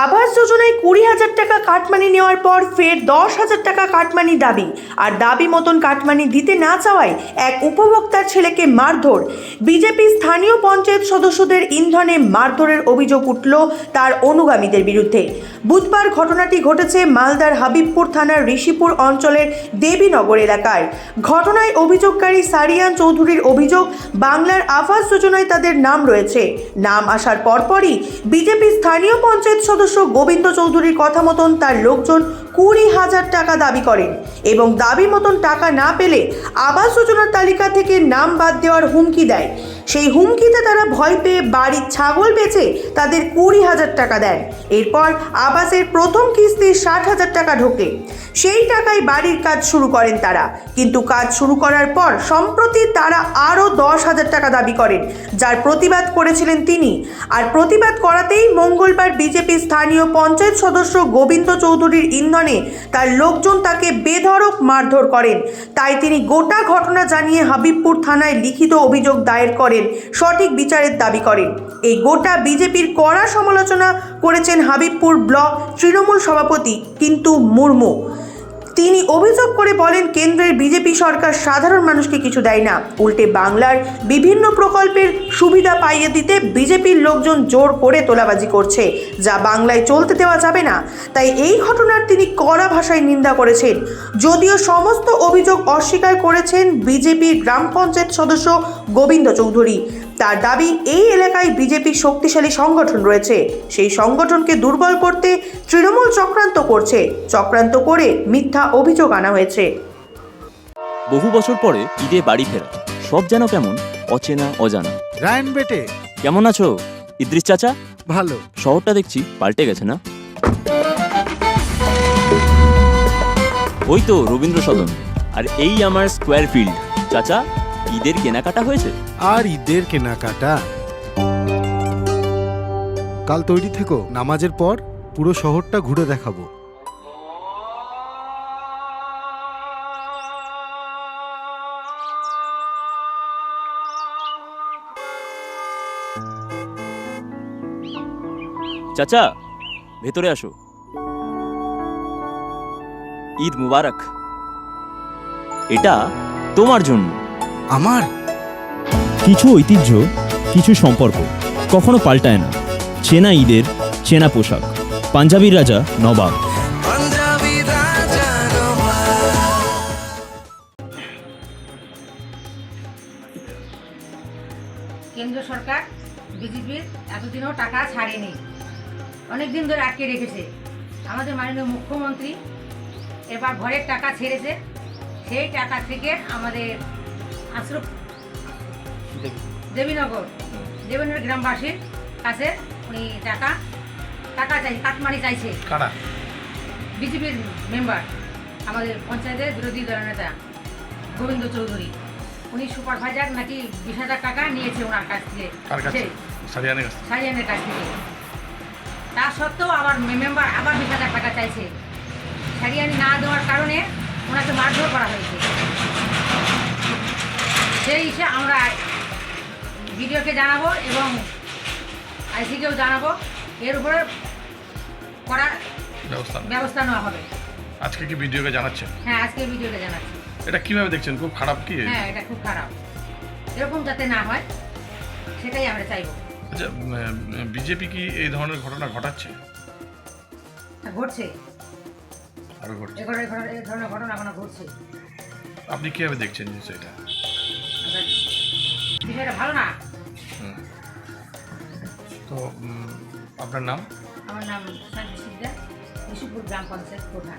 আবাস যোজনায় কুড়ি হাজার টাকা কাটমানি নেওয়ার পর ফের দশ হাজার টাকা কাটমানি দাবি। আর দাবি মতন কাটমানি দিতে না চাওয়ায় এক উপভোক্তার ছেলেকে মারধর। বিজেপি স্থানীয় পঞ্চায়েত সদস্যদের ইন্ধনে মারধরের অভিযোগ উঠল তার অনুগামীদের বিরুদ্ধে। বুধবার ঘটনাটি ঘটেছে মালদার হাবিবপুর থানার ঋষিপুর অঞ্চলের দেবীনগর এলাকায়। ঘটনায় অভিযোগকারী সারিয়ান চৌধুরীর অভিযোগ, বাংলার আবাস যোজনায় তাদের নাম রয়েছে। নাম আসার পরপরই বিজেপি স্থানীয় পঞ্চায়েত সদস্য গোবিন্দ চৌধুরীর কথা মতন তার লোকজন কুড়ি হাজার টাকা দাবি করেন এবং দাবি মতন টাকা না পেলে আবাস যোজনার তালিকা থেকে নাম বাদ দেওয়ার হুমকি দেয়। সেই হুমকিতে তারা ভয় পেয়ে বাড়ির ছাগল বেচে তাদের কুড়ি হাজার টাকা দেন। এরপর আবাসের প্রথম কিস্তি ষাট হাজার টাকা ঢোকে। সেই টাকায় বাড়ির কাজ শুরু করেন তারা। কিন্তু কাজ শুরু করার পর সম্প্রতি তারা আরও দশ হাজার টাকা দাবি করেন, যার প্রতিবাদ করেছিলেন তিনি। আর প্রতিবাদ করাতেই মঙ্গলবার বিজেপি স্থানীয় পঞ্চায়েত সদস্য গোবিন্দ চৌধুরীর ইন্ধনে তার লোকজন তাকে বেধড়ক মারধর করেন। তাই তিনি গোটা ঘটনা জানিয়ে হাবিবপুর থানায় লিখিত অভিযোগ দায়ের করেন। সঠিক বিচারের দাবি করেন। এই গোটা বিজেপির কড়া সমালোচনা করেছেন হাবিবপুর ব্লক তৃণমূল সভাপতি কিন্তু মুর্মু। তিনি অভিযোগ করে বলেন, কেন্দ্রের বিজেপি সরকার সাধারণ মানুষকে কিছু দেয় না। উল্টে বাংলার বিভিন্ন প্রকল্পের সুবিধা পাইয়ে দিতে বিজেপির লোকজন জোর করে তোলাবাজি করছে, যা বাংলায় চলতে দেওয়া যাবে না। তাই এই ঘটনার তিনি কড়া ভাষায় নিন্দা করেছেন। যদিও সমস্ত অভিযোগ অস্বীকার করেছেন বিজেপির গ্রাম পঞ্চায়েত সদস্য গোবিন্দ চৌধুরী তার দাবি এই এলাকায় বিজেপির শক্তিশালী সংগঠন রয়েছে। সেই সংগঠনকে দুর্বল করতে তৃণমূল চক্রান্ত করছে। চক্রান্ত করে মিথ্যা অভিযোগ আনা হয়েছে। বহু বছর পরে ঈদে বাড়ি ফেরা। সব যেন কেমন অচেনা অজানা। রায়ন বেটে। কেমন আছো ইদ্রিস চাচা? ভালো। শহরটা দেখছি পাল্টে গেছে না? ওই তো রবীন্দ্র সদন আর এই আমার স্কোয়ার ফিল্ড চাচা ঈদের কেনাকাটা হয়েছে? আর ঈদের কেনাকাটা? কাল তৈরি থেকো নামাজের পর পুরো শহরটা ঘুরে দেখাবো। চাচা ভেতরে আসো। ঈদ মুবারক। এটা তোমার জন্য। আমার? কিছু ঐতিহ্য কিছু সম্পর্ক কখনো পাল্টায় না। চেনা ঈদের চেনা পোশাক। পাঞ্জাবির রাজা নবাব। কেন্দ্র সরকার বিজেপির এতদিনও টাকা ছাড়েনি। অনেক দিন ধরে আটকে রেখেছে। আমাদের মাননীয় মুখ্যমন্ত্রী এবার ঘরের টাকা ছেড়েছে। সেই টাকা থেকে আমাদের আশ্রম দেবীনগর। দেবীনগর গ্রামবাসীর কাছে উনি টাকা টাকা চাই কাটমানি চাইছে। বিজেপির মেম্বার আমাদের পঞ্চায়েতের বিরোধী দলনেতা গোবিন্দ চৌধুরী। উনি সুপারভাইজার নাকি বিশ হাজার টাকা নিয়েছে ওনার কাছ থেকে। সারিয়ানের কাছ থেকে। তা সত্ত্বেও আবার মেম্বার আবার বিশ হাজার টাকা চাইছে। সারিয়ানি না দেওয়ার কারণে ওনাকে মারধর করা হয়েছে। সেই হিসেবে আমরা ভিডিওকে জানাব এবং আইসিকেও জানাব। এর উপরে করা ব্যবস্থা ব্যবস্থা নেওয়া হবে। আজকে কি ভিডিওকে জানাচ্ছেন? হ্যাঁ আজকে ভিডিওতে জানাচ্ছি। এটা কীভাবে দেখছেন? খুব খারাপ কি? হ্যাঁ এটা খুব খারাপ। এরকম যাতে না হয় সেটাই আমরা চাইব। আচ্ছা বিজেপি কি এই ধরনের ঘটনা ঘটাচ্ছে? ঘটছে। আরও ঘটছে। এ ধরনের ঘটনা- ঘটনা ঘটছে। আপনি কীভাবে দেখছেন আমরা বিষয়টা ভালো না? তো আপনার নাম? আমার নাম সাজু সিকদার বিশুপুর গ্রাম পঞ্চায়েত প্রধান।